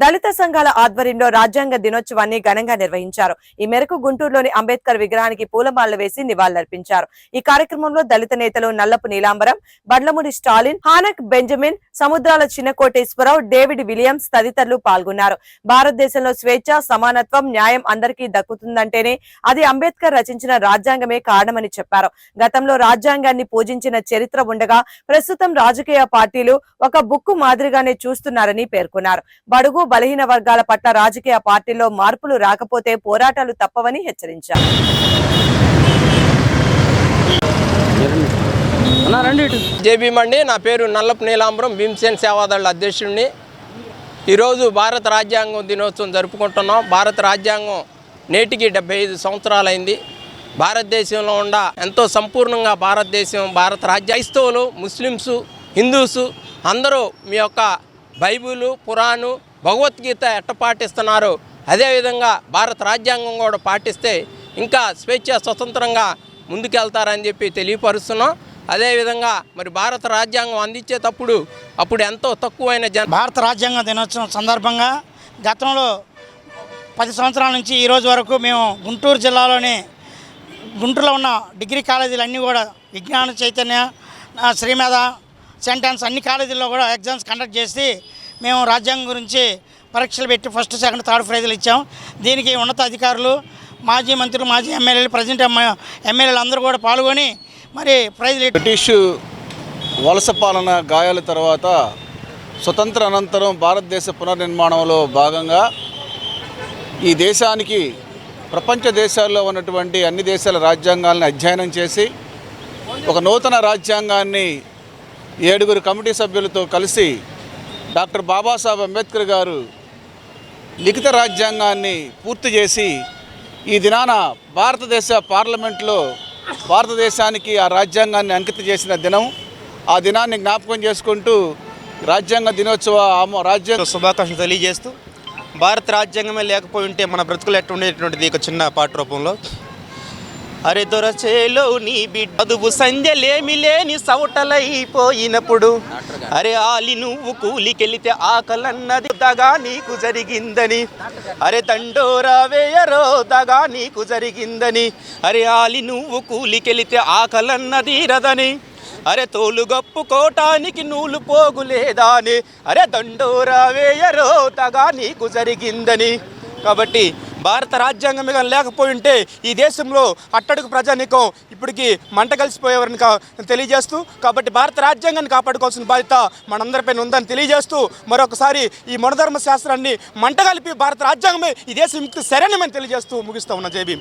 దళిత సంఘాల ఆధ్వర్యంలో రాజ్యాంగ దినోత్సవాన్ని ఘనంగా నిర్వహించారు. ఈ మేరకు గుంటూరులోని అంబేద్కర్ విగ్రహానికి పూలమాలలు వేసి నివాళులర్పించారు. ఈ కార్యక్రమంలో దళిత నేతలు Nallapu Neelambaram Bandlamudi Stalin Hanok Benjamin Samudrala Chinnakoteswararao David Williams తదితరులు పాల్గొన్నారు. భారతదేశంలో స్వేచ్ఛ సమానత్వం న్యాయం అందరికీ దక్కుతుందంటేనే అది అంబేద్కర్ రచించిన రాజ్యాంగమే కారణమని చెప్పారు. గతంలో రాజ్యాంగాన్ని పూజించిన చరిత్ర ఉండగా ప్రస్తుతం రాజకీయ పార్టీలు ఒక బుక్కు మాదిరిగానే చూస్తున్నారని పేర్కొన్నారు. బడుగు బలహీన వర్గాల పట్ల రాజకీయ పార్టీల్లో మార్పులు రాకపోతే పోరాటాలు తప్పవని హెచ్చరించారు. అండి నా పేరు నల్లపు నీలాంబరం భీమసేన్ సేవాదళ అధ్యక్షుడిని. ఈరోజు భారత రాజ్యాంగం దినోత్సవం జరుపుకుంటున్నాం. భారత రాజ్యాంగం నేటికి డెబ్బై ఐదు సంవత్సరాలైంది. భారతదేశంలో ఉండ ఎంతో సంపూర్ణంగా భారతదేశం భారత రాజ్య క్రైస్తవులు ముస్లిమ్స్ హిందూస్ అందరూ మీ యొక్క బైబిలు పురాణు భగవద్గీత ఎట్ట పాటిస్తున్నారు? అదేవిధంగా భారత రాజ్యాంగం కూడా పాటిస్తే ఇంకా స్వేచ్ఛ స్వతంత్రంగా ముందుకెళ్తారని చెప్పి తెలియపరుస్తున్నాం. అదేవిధంగా మరి భారత రాజ్యాంగం అందించేటప్పుడు అప్పుడు ఎంతో తక్కువైన జన భారత రాజ్యాంగ దినోత్సవం సందర్భంగా గతంలో పది సంవత్సరాల నుంచి ఈ రోజు వరకు మేము గుంటూరు జిల్లాలోని గుంటూరులో ఉన్న డిగ్రీ కాలేజీలు అన్నీ కూడా విజ్ఞాన చైతన్య శ్రీమేధ సెంటెన్స్ అన్ని కాలేజీల్లో కూడా ఎగ్జామ్స్ కండక్ట్ చేసి మేము రాజ్యాంగం గురించి పరీక్షలు పెట్టి ఫస్ట్ సెకండ్ థర్డ్ ప్రైజులు ఇచ్చాం. దీనికి ఉన్నత అధికారులు మాజీ మంత్రులు మాజీ ఎమ్మెల్యేలు ప్రజెంట్ ఎమ్మెల్యేలు అందరూ కూడా పాల్గొని మరి ప్రైజులు బ్రిటిష్ వలస పాలన గాయాల తర్వాత స్వతంత్ర అనంతరం భారతదేశ పునర్నిర్మాణంలో భాగంగా ఈ దేశానికి ప్రపంచ దేశాల్లో ఉన్నటువంటి అన్ని దేశాల రాజ్యాంగాలను అధ్యయనం చేసి ఒక నూతన రాజ్యాంగాన్ని ఏడుగురు కమిటీ సభ్యులతో కలిసి డాక్టర్ బాబాసాహెబ్ అంబేద్కర్ గారు లిఖిత రాజ్యాంగాన్ని పూర్తి చేసి ఈ దినాన భారతదేశ పార్లమెంట్లో భారతదేశానికి ఆ రాజ్యాంగాన్ని అంకితం చేసిన దినం. ఆ దినాన్ని జ్ఞాపకం చేసుకుంటూ రాజ్యాంగ దినోత్సవ ఆమో రాజ్యాంగ శుభాకాంక్షలు తెలియజేస్తూ భారత రాజ్యాంగమే లేకపోయి ఉంటే మన బ్రతుకులు ఎట్లా ఉండేటువంటిది ఒక చిన్న పాట రూపంలో. అరే దొరచేలో నీ బిడ్డ చదువు సంధ్యలేమి లేని సౌటలైపోయినప్పుడు. అరే ఆలి నువ్వు కూలికెళితే ఆకలన్నది దగా నీకు జరిగిందని. అరే దండోరా వేయరో దగా నీకు జరిగిందని. అరే ఆలి నువ్వు కూలికెళితే ఆకలన్నది రదని. అరే తోలు గప్పుకోటానికి నూలు పోగులేదాని అరే దండోరా వేయరో తగా నీకు జరిగిందని. కాబట్టి భారత రాజ్యాంగం కానీ లేకపోయి ఉంటే ఈ దేశంలో అట్టడుగు ప్రజానీకం ఇప్పటికి మంట కలిసిపోయేవారని కా- తెలియజేస్తూ కాబట్టి భారత రాజ్యాంగాన్ని కాపాడుకోవాల్సిన బాధ్యత మనందరిపైన ఉందని తెలియజేస్తూ మరొకసారి ఈ మనధర్మ శాస్త్రాన్ని మంట కలిపి భారత రాజ్యాంగమే ఈ దేశం విముక్తి సరైనమని తెలియజేస్తూ ముగిస్తూ ఉన్న జేబీ